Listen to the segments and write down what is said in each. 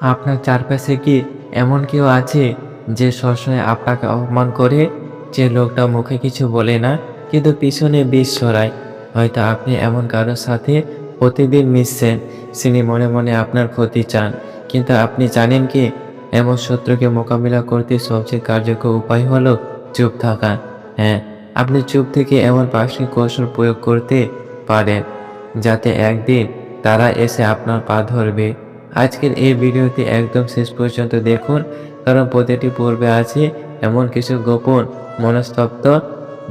আপনার চারপাশে কি এমন কেউ আছে যে সবসময় আপনাকে অপমান করে? যে লোকটা মুখে কিছু বলে না, কিন্তু পিছনে বিষ ছড়ায়। হয়তো আপনি এমন কারোর সাথে প্রতিদিন মিশছেন তিনি মনে মনে আপনার ক্ষতি চান। কিন্তু আপনি জানেন কি, এমন শত্রুকে মোকাবিলা করতে সবচেয়ে কার্যকর উপায় হলো চুপ থাকা। হ্যাঁ আপনি চুপ থেকে এমন পার্শ্বিক কৌশল প্রয়োগ করতে পারেন, যাতে একদিন তারা এসে আপনার পা ধরবে। আজকের এই ভিডিওটি একদম শেষ পর্যন্ত দেখুন, কারণ প্রতিটি পর্বে আছে এমন কিছু গোপন মনস্তত্ত্ব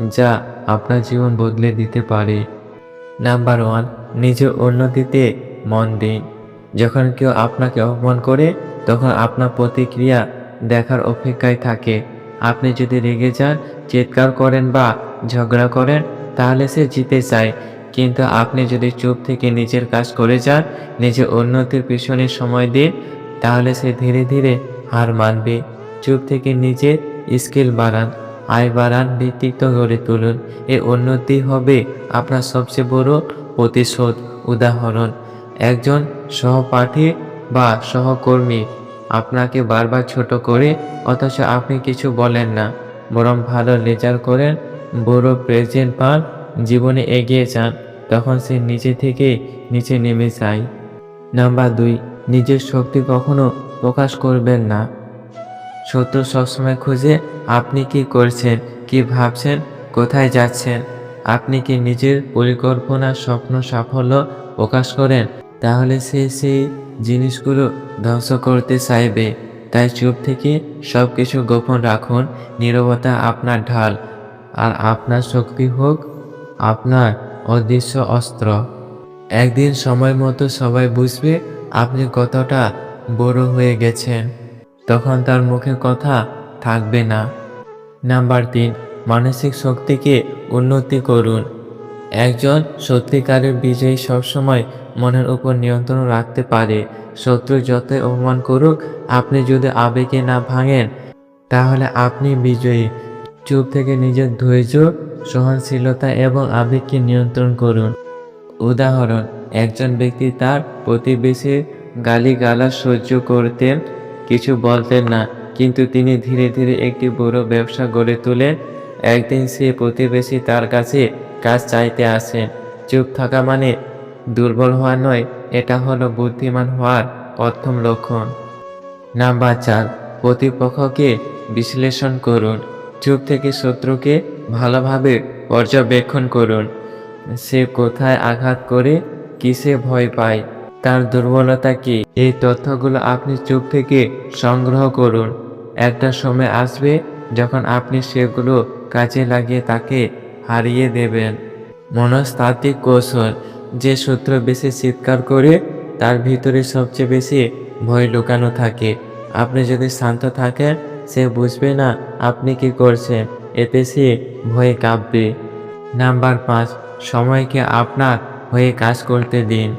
যা আপনার জীবন বদলে দিতে পারে। নাম্বার ওয়ান নিজের উন্নতিতে মন দিন। যখন কেউ আপনাকে অপমান করে, তখন আপনার প্রতিক্রিয়া দেখার অপেক্ষায় থাকে। আপনি যদি রেগে যান, চিৎকার করেন বা ঝগড়া করেন, তাহলে সে জিতে চায় কিন্তু আপনি যদি চুপ থেকে নিজের কাজ করে যান নিজের উন্নতির পিছনে সময় দিন, তাহলে সে ধীরে ধীরে হার মানবে। চুপ থেকে নিজের স্কিল বাড়ান, আয় বাড়ান ব্যক্তিত্ব গড়ে তুলুন। এর উন্নতি হবে আপনার সবচেয়ে বড় প্রতিশোধ। উদাহরণ, একজন সহপাঠী বা সহকর্মী আপনাকে বারবার ছোট করে, অথচ আপনি কিছু বলেন না। বরং ভালো রেজাল্ট করেন, বড় প্রেজেন্ট পান, জীবনে এগিয়ে যান। তখন সে নিচে থেকে নিচে নেমে যায়। নাম্বার দুই, নিজের শক্তি কখনো প্রকাশ করবেন না। শত্রু সবসময় খুঁজে, আপনি কি করছেন, কি ভাবছেন, কোথায় যাচ্ছেন, আপনি কি নিজের পরিকল্পনা স্বপ্ন সাফল্য প্রকাশ করেন? তাহলে সে সেই জিনিসগুলো ধ্বংস করতে চাইবে। তাই চুপ থেকে সব কিছু গোপন রাখুন, নীরবতা আপনার ঢাল। আর আপনার শক্তি হোক আপনার অদৃশ্য অস্ত্র। একদিন সময় মতো সবাই বুঝবে আপনি কতটা বড় হয়ে গেছেন। তখন তার মুখে কথা থাকবে না। নাম্বার তিন, মানসিক শক্তিকে উন্নতি করুন। একজন সত্যিকারের বিজয়ী সবসময় মনের উপর নিয়ন্ত্রণ রাখতে পারে। শত্রু যতই অপমান করুক, আপনি যদি আবেগে না ভাঙেন, তাহলে আপনি বিজয়ী। চুপ থেকে নিজের ধৈর্য সহনশীলতা এবং আবেগকে নিয়ন্ত্রণ করুন। উদাহরণ, একজন ব্যক্তি তার প্রতিবেশীর গালিগালাজ সহ্য করতেন, কিছু বলতেন না, কিন্তু তিনি ধীরে ধীরে একটি বড় ব্যবসা গড়ে তোলেন। একদিন সে প্রতিবেশী তার কাছে কাজ চাইতে আসেন চুপ থাকা মানে দুর্বল হওয়া নয়, এটা হলো বুদ্ধিমান হওয়ার প্রথম লক্ষণ। নাম্বার চার, প্রতিপক্ষকে বিশ্লেষণ করুন। চুপ থেকে শত্রুকে ভালোভাবে পর্যবেক্ষণ করুন। সে কোথায় আঘাত করে, কিসে ভয় পায়, তার দুর্বলতা কি? এই তথ্যগুলো আপনি চুপ থেকে সংগ্রহ করুন। একটা সময় আসবে যখন আপনি সেগুলো কাজে লাগিয়ে তাকে হারিয়ে দেবেন। মনস্তাত্ত্বিক কৌশল, যে সূত্র বেশি চিৎকার করে, তার ভিতরে সবচেয়ে বেশি ভয় লুকানো থাকে। আপনি যদি শান্ত থাকেন, সে বুঝবে না আপনি কি করছেন। এতে সে ভয়ে কাঁপবে। নাম্বার পাঁচ, সময়কে আপনার হয়ে কাজ করতে দিন।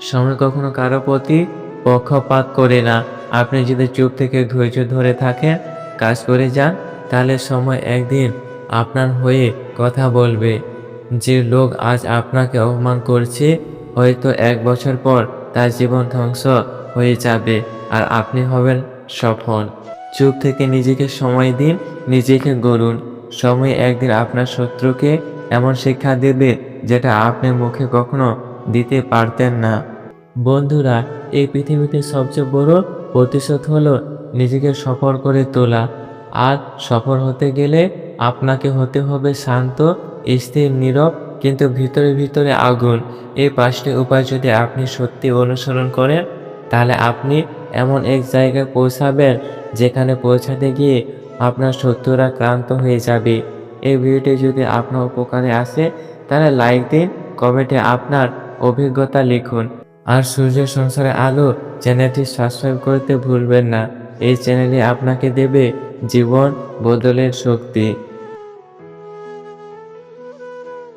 সময় কখনো কারও প্রতি পক্ষপাত করে না। আপনি যদি চুপ থেকে ধৈর্য ধরে থাকেন, কাজ করে যান, তাহলে সময় একদিন আপনার হয়ে কথা বলবে। যে লোক আজ আপনাকে অপমান করছে, হয়তো এক বছর পর তার জীবন ধ্বংস হয়ে যাবে আর আপনি হবেন সফল। চুপ থেকে নিজেকে সময় দিন, নিজেকে গড়ুন। সময় একদিন আপনার শত্রুকে এমন শিক্ষা দেবে যেটা আপনি মুখে কখনো দিতে পারতেন না। বন্ধুরা, এই পৃথিবীতে সবচেয়ে বড় প্রতিশোধ হলো নিজেকে সফল করে তোলা। আর সফল হতে গেলে আপনাকে হতে হবে শান্ত, স্থির, নীরব, কিন্তু ভিতরে ভিতরে আগুন। এই পাঁচটি উপায় যদি আপনি সত্যি অনুসরণ করেন, তাহলে আপনি এমন এক জায়গায় পৌঁছাবেন যেখানে পৌঁছাতে গিয়ে আপনার শত্রুরা ক্লান্ত হয়ে যাবে। এই ভিডিওটি যদি আপনার উপকারে আসে, তাহলে লাইক দিন কমেন্টে আপনার অভিজ্ঞতা লিখুন। আর সূর্য সংসারে আলো, চ্যানেলটি সাবস্ক্রাইব করতে ভুলবেন না। এই চ্যানেলে আপনাকে দেবে জীবন বদলের শক্তি।